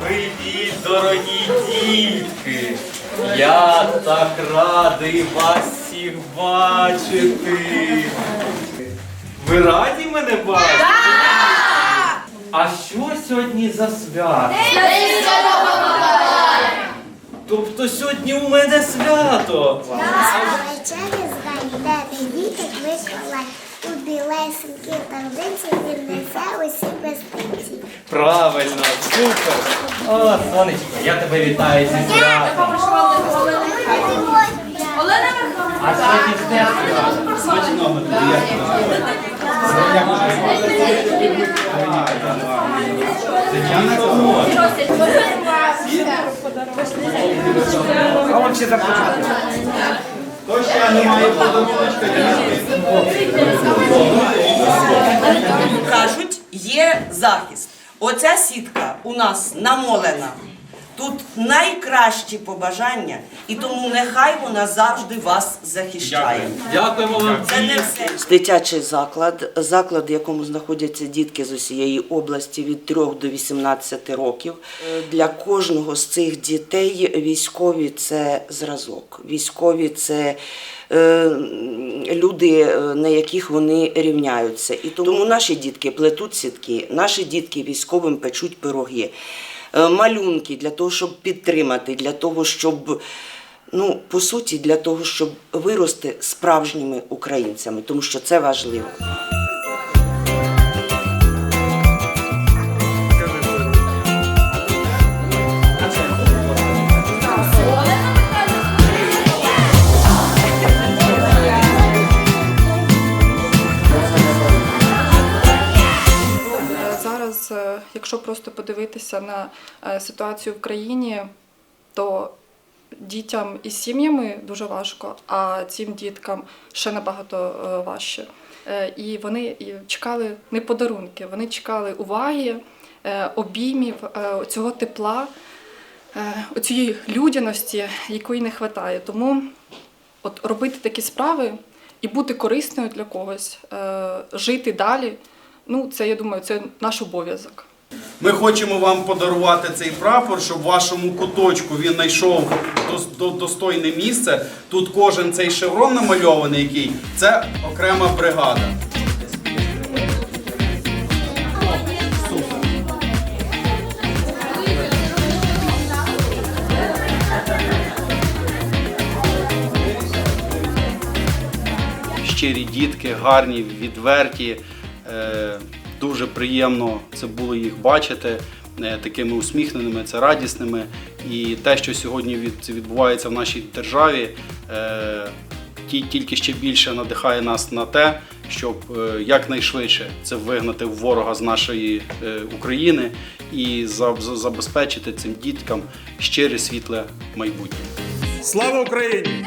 Привіт, дорогі дітки! Я так радий вас всіх бачити. Ви раді мене бачити? А що сьогодні за свято? Тобто сьогодні у мене свято. Вечері знайдете діток Миколай. У білесенькій таблиці він несе усі безпеці. Правильно, супер. О, сонечко, я тебе вітаю зі святом. Олена. А сьогодні ж теж свято. Смачного тобі, як Тетяна Кого? А он всі започатку. Точно немає подаруночка кажуть, є захист. Оця сітка у нас намолена. Тут найкращі побажання, і тому нехай вона завжди вас захищає. Дякуємо вам. Це не все. Дитячий заклад, заклад, в якому знаходяться дітки з усієї області від 3 до 18 років. Е, Для кожного з цих дітей військові це зразок. Військові це е, люди, е, на яких вони рівняються. І тому наші дітки плетуть сітки, наші дітки військовим печуть пироги. Е, Малюнки для того, щоб підтримати, для того, щоб Ну, по суті, для того, щоб вирости справжніми українцями, тому що це важливо. Якщо просто подивитися на е, ситуацію в країні, то дітям із сім'ями дуже важко, а цим діткам ще набагато е, важче. Е, І вони чекали не подарунки, вони чекали уваги, обіймів, цього тепла, цієї людяності, якої не вистачає. Тому от робити такі справи і бути корисною для когось, жити далі. Ну, це я думаю, це наш обов'язок. Ми хочемо вам подарувати цей прапор, щоб в вашому куточку він знайшов достойне місце. Тут кожен цей шеврон намальований, який це окрема бригада. Щирі дітки, гарні, відверті. Дуже приємно це було їх бачити е, такими усміхненими, це радісними. І те, що сьогодні відбувається в нашій державі, е, ті- тільки ще більше надихає нас на те, щоб е, якнайшвидше це вигнати ворога з нашої України і за- за- забезпечити цим діткам щире світле майбутнє. Слава Україні!